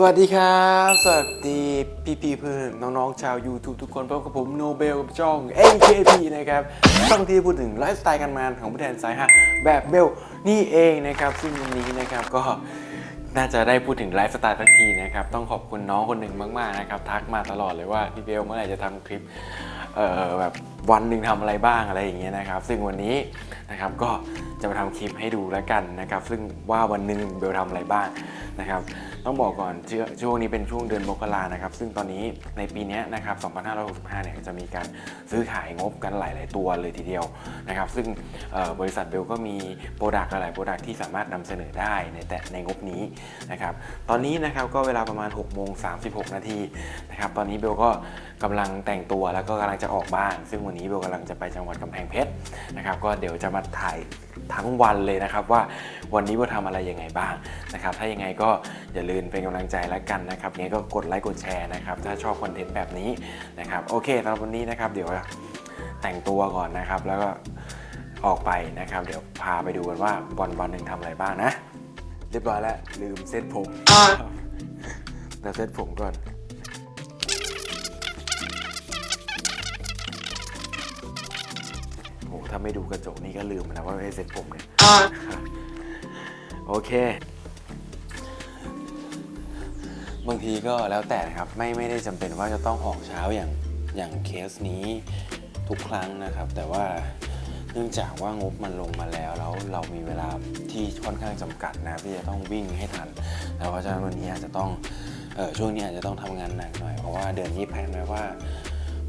สวัสดีครับ สวัสดีพี่พี่ๆเพื่อนน้องๆ ชาว YouTube ทุกคนพบกับผมโนเบลกับจ้อง NKP นะครับช่องที่พูดถึงไลฟ์สไตล์การงานของผู้แทนสายฮะแบบเบลนี่เองนะครับ ซึ่งวันนี้นะครับก็น่าจะได้พูดถึงไลฟ์สไตล์สักทีนะครับ ต้องขอบคุณน้องคนหนึ่งมากๆนะครับ ทักมาตลอดเลยว่าพี่เบลเมื่อไหร่จะทำคลิปเอ่อแบบ วันหนึ่งทำอะไรบ้างอะไรอย่างเงี้ยนะครับ ซึ่งวันนี้นะครับก็จะมาทำคลิปให้ดูแล้วกันนะครับ ซึ่งว่าวันหนึ่งเบลทำอะไรบ้างนะครับ ต้องบอกก่อนเชื่อช่วงนี้เป็นช่วงเดือนมกรานะครับ ซึ่งตอนนี้ในปีนี้นะครับ 2565 เนี่ยจะมีการซื้อขายงบกันหลาย ๆ ตัวเลยทีเดียวนะครับ ซึ่งบริษัทเบลก็มีโปรดักต์หลายโปรดักต์ที่สามารถนำเสนอได้ในแต่ในงบนี้นะครับ ตอนนี้นะครับก็เวลาประมาณ6โมง36 นาทีนะครับ ตอนนี้เบลก็กำลังแต่งตัวแล้วก็กำลังจะออกบ้าน ซึ่งวันนี้เบลกำลังจะไปจังหวัดกำแพงเพชรนะครับก็เดี๋ยวจะมาถ่ายทั้งวันเลยนะครับว่าวันนี้เบลทำอะไรยังไงบ้างนะครับถ้ายังไงก็อย่าลืมเป็นกำลังใจแล้วกันนะครับยังไงก็กดไลค์กดแชร์นะครับถ้าชอบคอนเทนต์แบบนี้นะครับโอเคสำหรับวันนี้นะครับเดี๋ยวแต่งตัวก่อนนะครับแล้วก็ออกไปนะครับ เดี๋ยวพาไปดูกันว่าวันวันหนึ่งทำอะไรบ้างนะ เรียบร้อยแล้วลืมเซ็ตผมเดี๋ยวเซ็ตผมก่อนาไม่ดูกระจกนี่ก็ลืมนะว่าไม่ได้เซ็ตผมเนี่ยโอเค บางทีก็แล้วแต่นะครับ ไม่ไม่ได้จำเป็นว่าจะต้องออกเช้าอย่างอย่างเคสนี้ทุกครั้งนะครับ แต่ว่าเนื่องจากว่างบมันลงมาแล้วแล้วเรามีเวลาที่ค่อนข้างจำกัดนะที่จะต้องวิ่งให้ทัน แล้วเพราะฉะนั้นวันนี้อาจจะต้องเออช่วงนี้อาจจะต้องทำงานหนักหน่อยเพราะว่าเดือนนี้แพลนไว้ว่า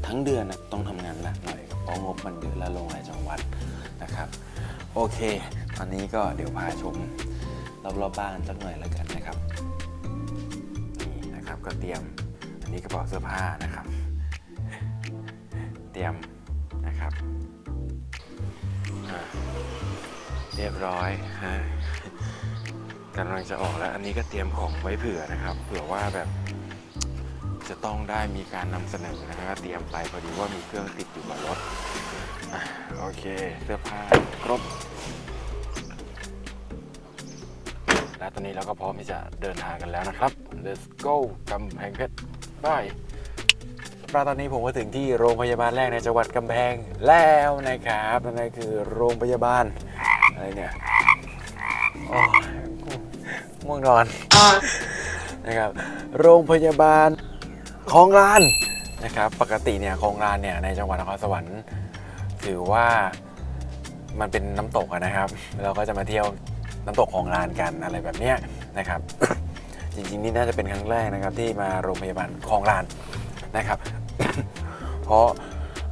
ทั้งเดือนนะต้องทำงานหนักหน่อย เพราะงบมันเยอะและลงหลายจังหวัดนะครับ โอเค ตอนนี้ก็เดี๋ยวพาชมรอบๆบ้านสักหน่อยแล้วกันนะครับนี่นะครับก็เตรียมอันนี้กระเป๋าเสื้อผ้านะครับ เตรียมนะครับเรียบร้อยกำลังจะออกแล้ว อันนี้ก็เตรียมของไว้เผื่อนะครับ เผื่อว่าแบบ จะต้องได้มีการนำเสนอนะครับก็เตรียมไปพอดีว่ามีเครื่องติดอยู่บนรถอะโอเค เสื้อผ้าครบ และตอนนี้เราก็พร้อมที่จะเดินทางกันแล้วนะครับ let's go กำแพงเพชรบายปราตอนนี้ผมก็ถึงที่โรงพยาบาลแรกในจังหวัดกำแพงแล้วนะครับนั่นก็คือโรงพยาบาลอะไรเนี่ยโอ้ยง่วงนอนนะครับ โรงพยาบาล คลองลานนะครับ ปกติเนี่ยคลองลานเนี่ยในจังหวัดนครสวรรค์ถือว่ามันเป็นน้ำตกนะครับ เราก็จะมาเที่ยวน้ำตกของลานกันอะไรแบบเนี้ยนะครับ จริงๆนี่น่าจะเป็นครั้งแรกนะครับ ที่มาโรงพยาบาลคลองลานนะครับ เพราะ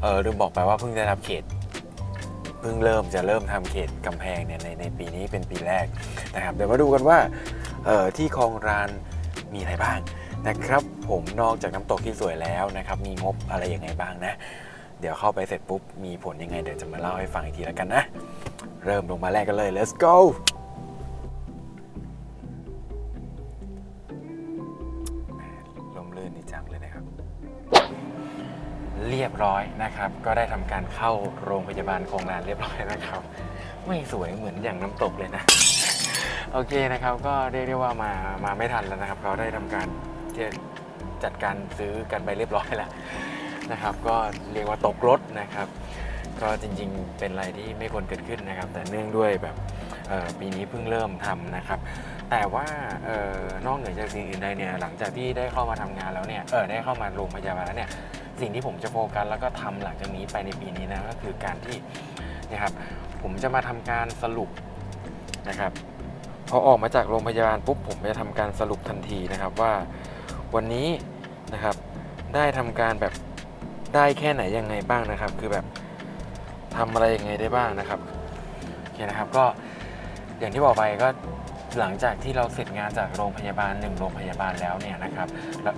เออลืมบอกไปว่าเพิ่งได้รับเขตเพิ่งเริ่มจะเริ่มทำเขตกำแพงเนี่ยในในปีนี้เป็นปีแรกนะครับ เดี๋ยวมาดูกันว่าออที่คลองลานมีอะไรบ้าง นะครับ ผมนอกจากน้ำตกที่สวยแล้วนะครับ มีงบอะไรยังไงบ้างนะ เดี๋ยวเข้าไปเสร็จปุ๊บ มีผลยังไงเดี๋ยวจะมาเล่าให้ฟังอีกทีแล้วกันนะ เริ่มลงมาแรกกันเลย let's go ลมลื่นดีจังเลยนะครับ เรียบร้อยนะครับ ก็ได้ทำการเข้าโรงพยาบาลโคลองลานเรียบร้อยนะครับ ไม่สวยเหมือนอย่างน้ำตกเลยนะโอเคนะครับ ก็เรียกได้ว่ามามาไม่ทันแล้วนะครับเขาได้ทำการ ที่จะจัดการซื้อกันไปเรียบร้อยแล้วนะครับ ก็เรียกว่าตกรถนะครับ ก็จริงๆเป็นอะไรที่ไม่ควรเกิดขึ้นนะครับ แต่เนื่องด้วยแบบปีนี้เพิ่งเริ่มทำนะครับ แต่ว่าออนอกเหนือจากสิ่งอื่นใดเนี่ยหลังจากที่ได้เข้ามาทำงานแล้วเนี่ยเออได้เข้ามาโรงพยาบาลแล้วเนี่ยสิ่งที่ผมจะโฟกัสแล้วก็ทำหลังจากนี้ไปในปีนี้นะก็คือการที่นะครับผมจะมาทำการสรุปนะครับพอออกมาจากโรงพยาบาลปุ๊บผมจะทำการสรุปทันทีนะครับว่า วันนี้นะครับ ได้ทำการแบบได้แค่ไหนยังไงบ้างนะครับ คือแบบทำอะไรยังไงได้บ้างนะครับโอเคนะครับก็อย่างที่บอกไปก็หลังจากที่เราเสร็จงานจากโรงพยาบาลหนึ่งโรงพยาบาลแล้วเนี่ยนะครับ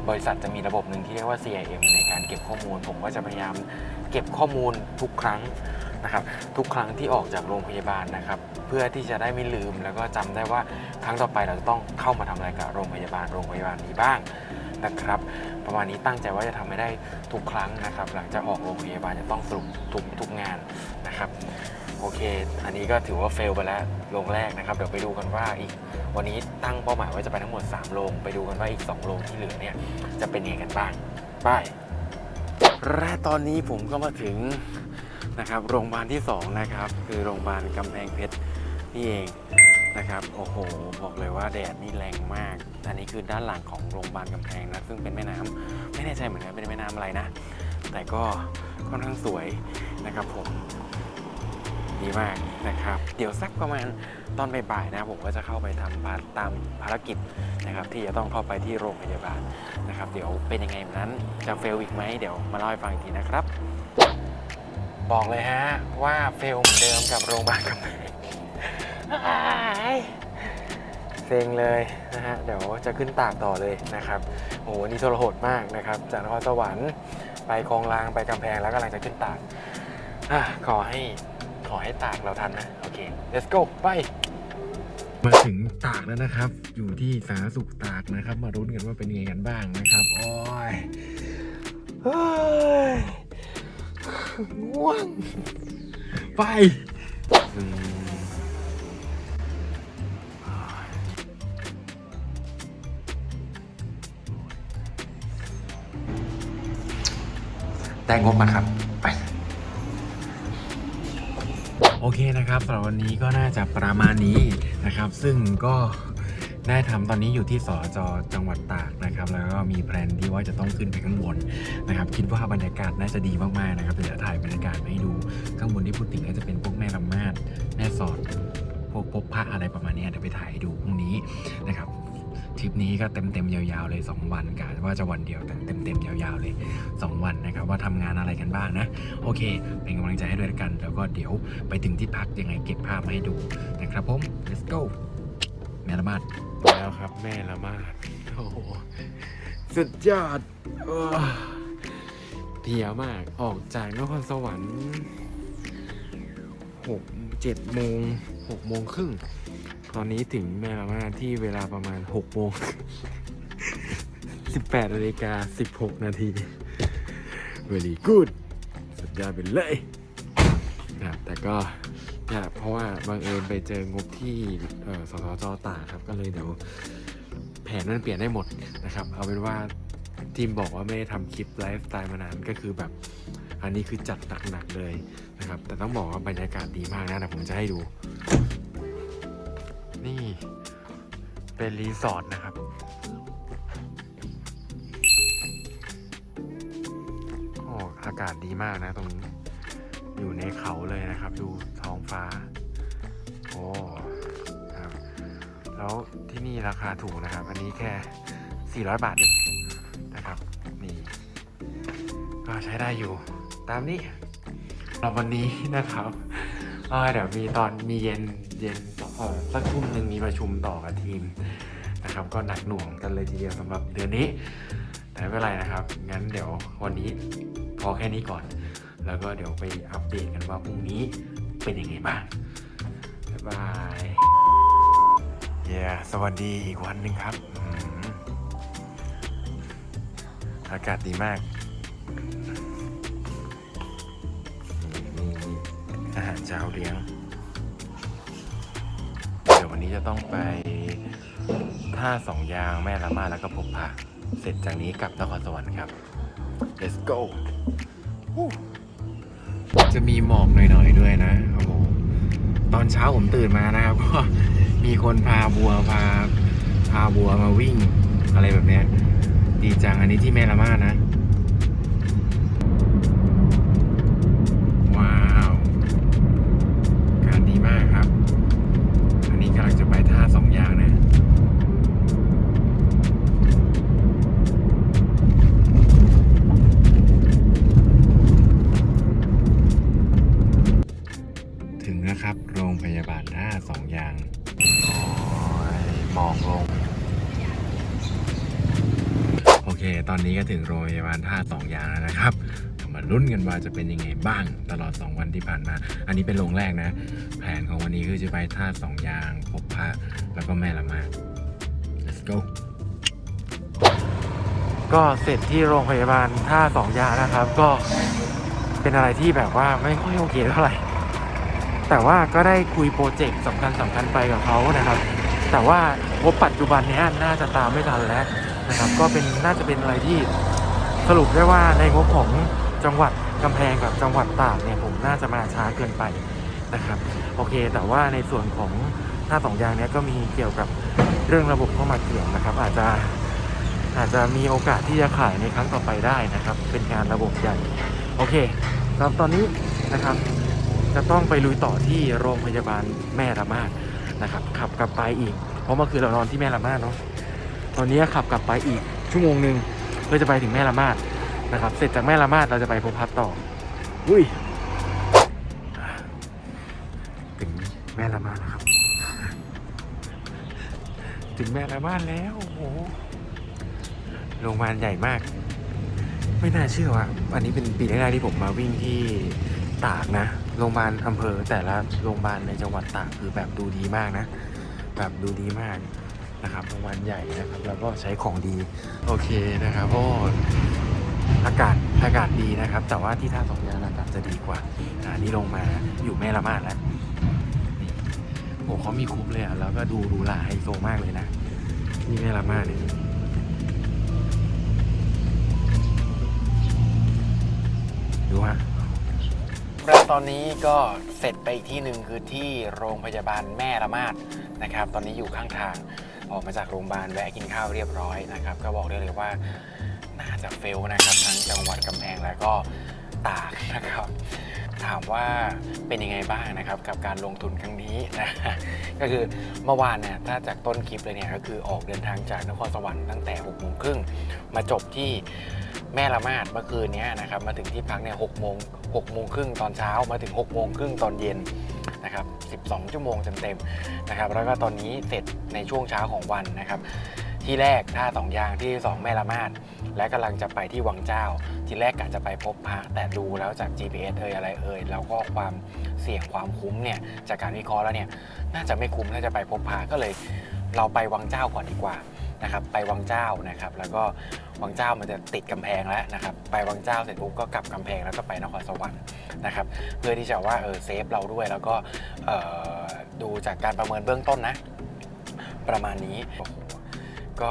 บริษัทจะมีระบบหนึ่งที่เรียกว่า CIM ในการเก็บข้อมูล ผมก็จะพยายามเก็บข้อมูลทุกครั้งนะครับ ทุกครั้งที่ออกจากโรงพยาบาลนะครับ เพื่อที่จะได้ไม่ลืมแล้วก็จำได้ว่าครั้งต่อไปเราจะต้องเข้ามาทำอะไรกับโรงพยาบาลโรงพยาบาลนี้บ้าง นะครับ ประมาณนี้ตั้งใจว่าจะทำให้ได้ทุกครั้งนะครับ หลังจากออกโรงพยาบาลจะต้องสรุปทุกทุกงานนะครับ โอเค อันนี้ก็ถือว่าเฟลไปแล้วโรงแรกนะครับ เดี๋ยวไปดูกันว่าอีก วันนี้ตั้งเป้าหมายไว้จะไปทั้งหมด 3 โรง ไปดูกันว่าอีก 2 โรงที่เหลือเนี่ยจะเป็นยังไงกันบ้างไปและตอนนี้ผมก็มาถึงนะครับโรงพยาบาลที่ 2 นะครับ คือโรงพยาบาลกำแพงเพชรนี่เองนะครับ โอ้โห บอกเลยว่าแดดนี่แรงมาก อันนี้คือด้านหลังของโรงพยาบาลกำแพงนะซึ่งเป็นแม่น้ำไม่แน่ใจเหมือนกันเป็นแม่น้ำอะไรนะ แต่ก็ค่อนข้างสวยนะครับผมดีมากนะครับ เดี๋ยวสักประมาณตอนบ่ายๆนะผมก็จะเข้าไปทำภาตามภารกิจนะครับ ที่จะต้องเข้าไปที่โรงพยาบาลนะครับ เดี๋ยวเป็นยังไงนั้นจะเฟลอีกไหมเดี๋ยวมาเล่าให้ฟังอีกทีนะครับ บอกเลยฮะว่าเฟลเหมือนเดิมกับโรงพยาบาลกับอ้าย เซ็งเลยนะฮะเดี๋ยวจะขึ้นตากต่อเลยนะครับโอ้โหนี่ทรหดมากนะครับ จากนครสวรรค์ไปคลองลางไปกำแพงแล้วกำลังจะขึ้นตากอะขอให้ขอให้ตากเราทันนะ โอเค let's go ไป มาถึงตากแล้วนะครับ อยู่ที่สาธารณสุขตากนะครับ มารุ้นกันว่าเป็นยังไงกันบ้างนะครับ โอ้ยเฮ้ยง่วงไป ได้งบมาครับ ไป โอเคนะครับสำหรับวันนี้ก็น่าจะประมาณนี้นะครับ ซึ่งก็ได้ทำตอนนี้อยู่ที่สอจอจังหวัดตากนะครับ แล้วก็มีแพลนที่ว่าจะต้องขึ้นไปข้างบนนะครับ คิดว่าบรรยากาศน่าจะดีมากๆนะครับเดี๋ยวจะถ่ายบรรยากาศมาให้ดูข้างบนที่พูดถึงก็จะเป็นพวกแม่ลำมาดแม่สอดพวกพบพระอะไรประมาณนี้เดี๋ยวไปถ่ายดูพรุ่งนี้นะครับ ทริปนี้ก็เต็มๆยาวๆเลย 2 วันกะว่าจะวันเดียวแต่เต็มๆยาวๆเลย 2 วันนะครับ ว่าทำงานอะไรกันบ้างนะ โอเค เป็นกำลังใจให้ด้วยกัน แล้วก็เดี๋ยวไปถึงที่พักยังไงเก็บภาพมาให้ดูนะครับผม let's go แม่ละมาดแล้วครับแม่ละมาดโอ้โหสุดยอดเพียมากออกจากนครสวรรค์หกเจ็ดโมงหกโมงครึ่ง ตอนนี้ถึงแม่ละมาที่เวลาประมาณหกโมงสิบแปดนาฬิกาสิบหกนาที very good สุดยอดไปเลยนะครับแต่ก็เนี่ยเพราะว่าบังเอิญไปเจองบที่เอ่อสสจตากครับก็เลยเดี๋ยวแผนนั้นเปลี่ยนได้หมดนะครับ เอาเป็นว่าทีมบอกว่าไม่ได้ทำคลิปไลฟ์สไตล์มานานก็คือแบบอันนี้คือจัดหนักๆเลยนะครับ แต่ต้องบอกว่าบรรยากาศดีมากนะนะผมจะให้ดู นี่เป็นรีสอร์ทนะครับ โอ้อากาศดีมากนะตรงนี้ อยู่ในเขาเลยนะครับ ดูท้องฟ้า โอ้ครับแล้วที่นี่ราคาถูกนะครับ อันนี้แค่ 400 บาทเองนะครับ นี่ ก็ใช้ได้อยู่ ตามนี้สำหรับวันนี้นะครับเดี๋ยวมีตอนมีเย็นเย็น สักทุ่มหนึ่งมีประชุมต่อกับทีมนะครับ ก็หนักหน่วงกันเลยทีเดียวสำหรับเดือนนี้ แต่ไม่เป็นไรนะครับ งั้นเดี๋ยววันนี้พอแค่นี้ก่อน แล้วก็เดี๋ยวไปอัปเดตกันว่าพรุ่งนี้เป็นยังไงบ้างบ๊ายบายเย้สวัสดีอีกวันหนึ่งครับ อากาศดีมากนี่นี่อาหารเช้าเลี้ยง จะต้องไปท่าสองยางแม่ละมาแล้วก็พบพระเสร็จจากนี้กลับนครสวรรค์ครับ let's go จะมีหมอกหน่อยๆด้วยนะโอ้โหตอนเช้าผมตื่นมานะครับก็มีคนพาบัวพาพาบัวมาวิ่ง อะไรแบบนี้ดีจังอันนี้ที่แม่ละมานะ ตลอด 2 วันที่ผ่านมา อันนี้เป็นโรงแรกนะ แผนของวันนี้คือจะไปท่าสองยางพบพระแล้วก็แม่ละมา let's go ก็เสร็จที่โรงพยาบาลท่าสองยางนะครับ ก็เป็นอะไรที่แบบว่าไม่ค่อยโอเคเท่าไหร่ แต่ว่าก็ได้คุยโปรเจกต์สำคัญสำคัญไปกับเขานะครับ แต่ว่างบปัจจุบันเนี้ยน่าจะตามไม่ทันแล้วนะครับ ก็เป็นน่าจะเป็นอะไรที่สรุปได้ว่าในงบของจังหวัด กำแพงกับจังหวัดตากเนี่ยผมน่าจะมาช้าเกินไปนะครับ โอเค แต่ว่าในส่วนของท่าสองยางเนี้ยก็มีเกี่ยวกับเรื่องระบบเข้ามาเกี่ยวนะครับ อาจจะอาจจะมีโอกาสที่จะขายในครั้งต่อไปได้นะครับ เป็นงานระบบใหญ่โอเคครับตอนนี้นะครับ จะต้องไปลุยต่อที่โรงพยาบาลแม่ระมาดนะครับ ขับกลับไปอีก เพราะเมื่อคืนเรานอนที่แม่ละมาดเนาะตอนนี้ขับกลับไปอีกชั่วโมงหนึ่งเพื่อจะไปถึงแม่ละมาด นะครับ เสร็จจากแม่ละมาดเราจะไปพบพัดต่อ อุ้ย ถึงแม่ละมาดแล้วครับ ถึงแม่ละมาดแล้วโอ้โหโรงพยาบาลใหญ่มาก ไม่น่าเชื่อว่าอันนี้เป็นปีแรกๆที่ผมมาวิ่งที่ตากนะ โรงพยาบาลอำเภอแต่ละโรงพยาบาลในจังหวัดตากคือแบบดูดีมากนะ แบบดูดีมากนะครับ โรงพยาบาลใหญ่นะครับ แล้วก็ใช้ของดี โอเคนะครับเพราะ อากาศอากาศดีนะครับ แต่ว่าที่ท่าสองยางอากาศจะดีกว่าอ่านี่ลงมาอยู่แม่ละมาดแล้วนี่โอ้เขามีครบเลยอะแล้วก็ดูดูลาไฮโซมากเลยนะนี่แม่ละมาดเนี่ยดูฮะแล้วตอนนี้ก็เสร็จไปอีกที่หนึ่งคือที่โรงพยาบาลแม่ละมาดนะครับ ตอนนี้อยู่ข้างทางออกมาจากโรงพยาบาลแวะกินข้าวเรียบร้อยนะครับ ก็บอกได้เลยว่า น่าจะเฟลนะครับทั้งจังหวัดกำแพงและก็ตากนะครับ ถามว่าเป็นยังไงบ้างนะครับ กับการลงทุนครั้งนี้นะก็คือเมื่อวานเนี่ยถ้าจากต้นคลิปเลยเนี่ยก็คือออกเดินทางจากนครสวรรค์ตั้งแต่6กโมงครึ่งมาจบที่แม่ละมาดเมื่อคืนเนี้ยนะครับมาถึงที่พักเนี่ยหกโมงหกโมงครึ่งตอนเช้ามาถึง6กโมงครึ่งตอนเย็นนะครับ12 ชั่วโมงเต็มๆนะครับ แล้วก็ตอนนี้เสร็จในช่วงเช้าของวันนะครับ ที่แรกท่าสองยางที่สองแม่ละมาด และกำลังจะไปที่วังเจ้า ที่แรกกะจะไปพบพระแต่ดูแล้วจาก GPS เอ่ยอะไรเอ่ยแล้วก็ความเสี่ยงความคุ้มเนี่ยจากการวิเคราะห์แล้วเนี่ยน่าจะไม่คุ้มถ้าจะไปพบพระก็เลยเราไปวังเจ้าก่อนดีกว่านะครับไปวังเจ้านะครับแล้วก็วังเจ้ามันจะติดกำแพงแล้วนะครับไปวังเจ้าเสร็จปุ๊บก็กลับกำแพงแล้วก็ไปนครสวรรค์นะครับเพื่อที่จะว่าเออเซฟเราด้วยแล้วก็เออดูจากการประเมินเบื้องต้นนะ ประมาณนี้ก็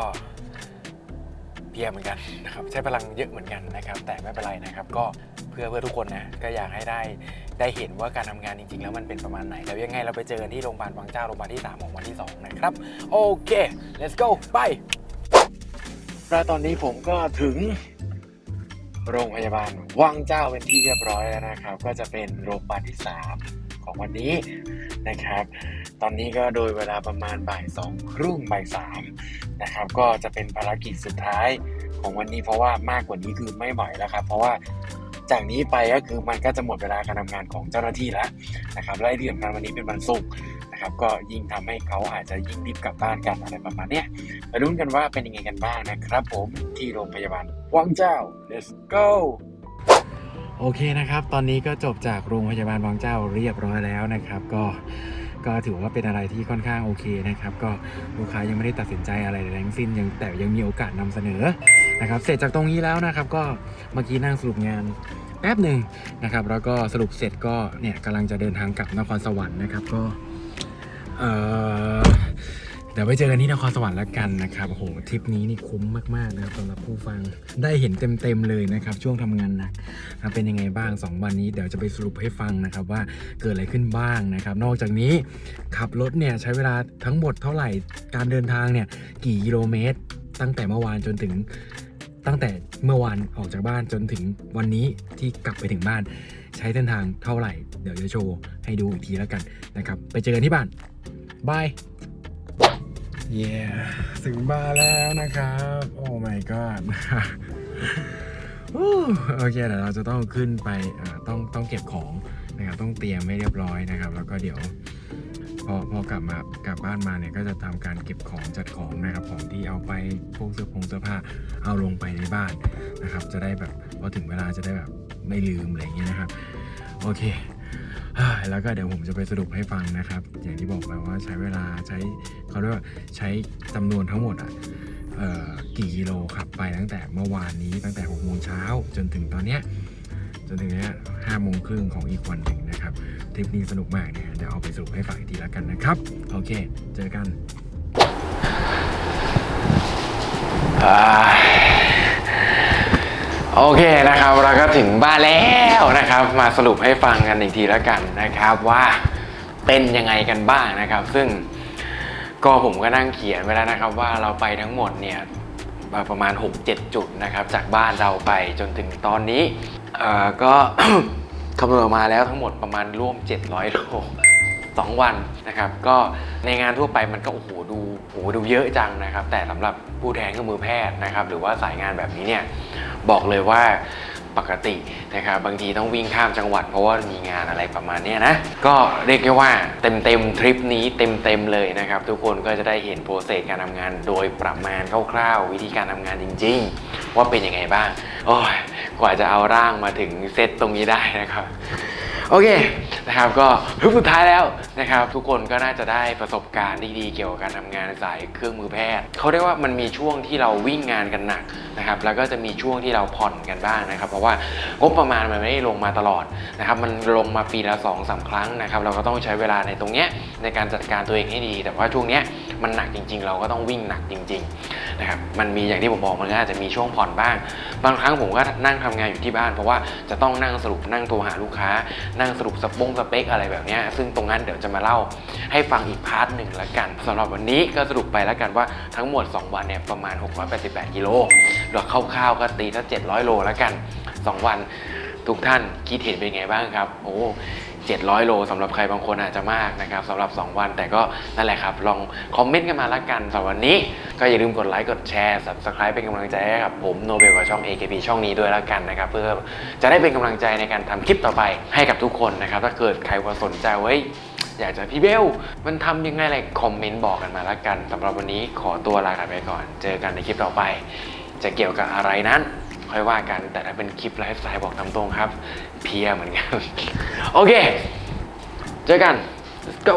เพียเหมือนกันนะครับใช้พลังเยอะเหมือนกันนะครับ แต่ไม่เป็นไรนะครับ ก็เพื่อเพื่อทุกคนนะก็อยากให้ได้ได้เห็นว่าการทำงานจริง ๆ แล้วมันเป็นประมาณไหนแล้วยังไงเราไปเจอกันที่โรงพยาบาลวังเจ้าโรงพยาบาลที่ 3 ของวันที่ 2 นะครับ โอเค let's go ไปแล้วตอนนี้ผมก็ถึงโรงพยาบาลวังเจ้าเป็นที่เรียบร้อยแล้วนะครับ ก็จะเป็นโรงพยาบาลที่ 3 ของวันนี้นะครับ ตอนนี้ก็โดยเวลาประมาณบ่ายสองครึ่งบ่ายสามนะครับ ก็จะเป็นภารกิจสุดท้ายของวันนี้เพราะว่ามากกว่านี้คือไม่ไหวแล้วครับ เพราะว่าจากนี้ไปก็คือมันก็จะหมดเวลาการทำงานของเจ้าหน้าที่แล้วนะครับและที่สำคัญวันนี้เป็นวันศุกร์นะครับ ก็ยิ่งทำให้เขาอาจจะยิ่งรีบกลับบ้านกันอะไรประมาณนี้ไปลุ้นกันว่าเป็นยังไงกันบ้างนะครับ ผมที่โรงพยาบาลวังเจ้า let's go โอเคนะครับ ตอนนี้ก็จบจากโรงพยาบาลวังเจ้าเรียบร้อยแล้วนะครับ ก็ ก็ถือว่าเป็นอะไรที่ค่อนข้างโอเคนะครับ ก็ลูกค้ายังไม่ได้ตัดสินใจอะไรใดทั้งสิ้นยังแต่ยังมีโอกาสนำเสนอนะครับเสร็จจากตรงนี้แล้วนะครับ ก็เมื่อกี้นั่งสรุปงานแป๊บหนึ่งนะครับ แล้วก็สรุปเสร็จก็เนี่ยกำลังจะเดินทางกลับนครสวรรค์นะครับก็เอ่อ เดี๋ยวไปเจอกันที่นครสวรรค์แล้วกันนะครับโอ้โหทริปนี้นี่คุ้มมากๆนะครับสำหรับผู้ฟังได้เห็นเต็มๆเลยนะครับ ช่วงทำงานหนักนะเป็นยังไงบ้าง 2 วันนี้เดี๋ยวจะไปสรุปให้ฟังนะครับว่าเกิดอะไรขึ้นบ้างนะครับ นอกจากนี้ขับรถเนี่ยใช้เวลาทั้งหมดเท่าไหร่การเดินทางเนี่ยกี่กิโลเมตร ตั้งแต่เมื่อวานจนถึงตั้งแต่เมื่อวานออกจากบ้านจนถึงวันนี้ที่กลับไปถึงบ้าน ใช้เส้นทางเท่าไหร่ เดี๋ยวจะโชว์ให้ดูอีกทีแล้วกันนะครับ ไปเจอกันที่บ้านบาย เย้ถึงบ้านแล้วนะครับ โอ้ my god โอเคเดี๋ยวเราจะต้องขึ้นไปต้องต้องเก็บของนะครับต้องเตรียมให้เรียบร้อยนะครับ แล้วก็เดี๋ยวพอพอกลับมากลับบ้านมาเนี่ยก็จะทำการเก็บของจัดของนะครับของที่เอาไปพวกเสื้อผงเสื้อผ้าเอาลงไปในบ้านนะครับ จะได้แบบพอถึงเวลาจะได้แบบไม่ลืมอะไรอย่างเงี้ยนะครับ โอเค แล้วก็เดี๋ยวผมจะไปสรุปให้ฟังนะครับ อย่างที่บอกไปว่าใช้เวลาใช้เขาเรียกว่าใช้จำนวนทั้งหมดอะกี่กิโลขับไปตั้งแต่เมื่อวานนี้ตั้งแต่6โมงเช้าจนถึงตอนเนี้ยจนถึงเนี้ยห้าโมงครึ่งของอีกวันหนึ่งนะครับทริปนี้สนุกมากเนะฮะเดี๋ยวเอาไปสรุปให้ฟังอีกทีแล้วกันนะครับ โอเค เจอกัน โอเคนะครับเราก็ถึงบ้านแล้วนะครับ มาสรุปให้ฟังกันอีกทีแล้วกันนะครับว่าเป็นยังไงกันบ้างนะครับ ซึ่งก็ผมก็นั่งเขียนไว้แล้วนะครับ ว่าเราไปทั้งหมดเนี่ยประมาณ 6-7 จุดนะครับ จากบ้านเราไปจนถึงตอนนี้เอ่อก็คำนวณออกมาแล้วทั้งหมดประมาณร่วม 700โลสองวันนะครับ ก็ในงานทั่วไปมันก็โอ้โห ดูโอ้ดูเยอะจังนะครับ แต่สำหรับผู้แทนเครื่องมือแพทย์นะครับ หรือว่าสายงานแบบนี้เนี่ยบอกเลยว่าปกตินะครับบางทีต้องวิ่งข้ามจังหวัดเพราะว่ามีงานอะไรประมาณนี้นะ ก็เรียกได้ว่าเต็มเต็มทริปนี้เต็มเต็มเลยนะครับ ทุกคนก็จะได้เห็นโปรเซสการทำงานโดยประมาณคร่าวๆ วิธีการทำงานจริง ๆ ว่าเป็นยังไงบ้างโอ้ยกว่าจะเอาร่างมาถึงเซตตรงนี้ได้นะครับ โอเคนะครับก็ฮึบสุดท้ายแล้วนะครับ ทุกคนก็น่าจะได้ประสบการณ์ดีๆเกี่ยวกับการทำงานสายเครื่องมือแพทย์เขาเรียกว่ามันมีช่วงที่เราวิ่งงานกันหนักนะครับ แล้วก็จะมีช่วงที่เราผ่อนกันบ้างนะครับ เพราะว่างบประมาณมันไม่ได้ลงมาตลอดนะครับ มันลงมาปีละ2อสาครั้งนะครับ เราก็ต้องใช้เวลาในตรงเนี้ยในการจัดการตัวเองให้ดี แต่ว่าช่วงเนี้ยมันหนักจริง ๆ เราก็ต้องวิ่งหนักจริง ๆนะครับ มันมีอย่างที่ผมบอกมันก็อาจจะมีช่วงผ่อนบ้าง บางครั้งผมก็นั่งทำงานอยู่ที่บ้าน เพราะว่าจะต้องนั่งสรุปนั่งโทรหาลูกค้านั่งสรุปสปงสเปคอะไรแบบนี้ซึ่งตรงนั้นเดี๋ยวจะมาเล่าให้ฟังอีกพาร์ทหนึ่งละกันสำหรับวันนี้ก็สรุปไปแล้วกันว่าทั้งหมด 2 วันเนี่ยประมาณ 688 กิโลหรือคร่าวๆก็ตีถ้า700 โลแล้วกัน 2 วันทุกท่านคิดเห็นเป็นไงบ้างครับ โอ้ 700 โลสำหรับใครบางคนอาจจะมากนะครับสำหรับ 2 วัน แต่ก็นั่นแหละครับ ลองคอมเมนต์กันมาละกันสำหรับวันนี้ ก็อย่าลืมกดไลค์กดแชร์ subscribe เป็นกำลังใจให้กับผมโนเบลกับช่อง AKP ช่องนี้ด้วยละกันนะครับเพื่อจะได้เป็นกำลังใจในการทำคลิปต่อไปให้กับทุกคนนะครับถ้าเกิดใครว่าสนใจเว้ยอยากจะพี่เบล มันทำยังไงอะไรคอมเมนต์บอกกันมาละกันสำหรับวันนี้ขอตัวลากันไปก่อน เจอกันในคลิปต่อไป จะเกี่ยวกับอะไรนั้น ค่อยว่ากัน แต่ถ้าเป็นคลิปไลฟ์สไตล์บอกตามตรงครับ เพียเหมือนกัน โอเค เจอกัน let's go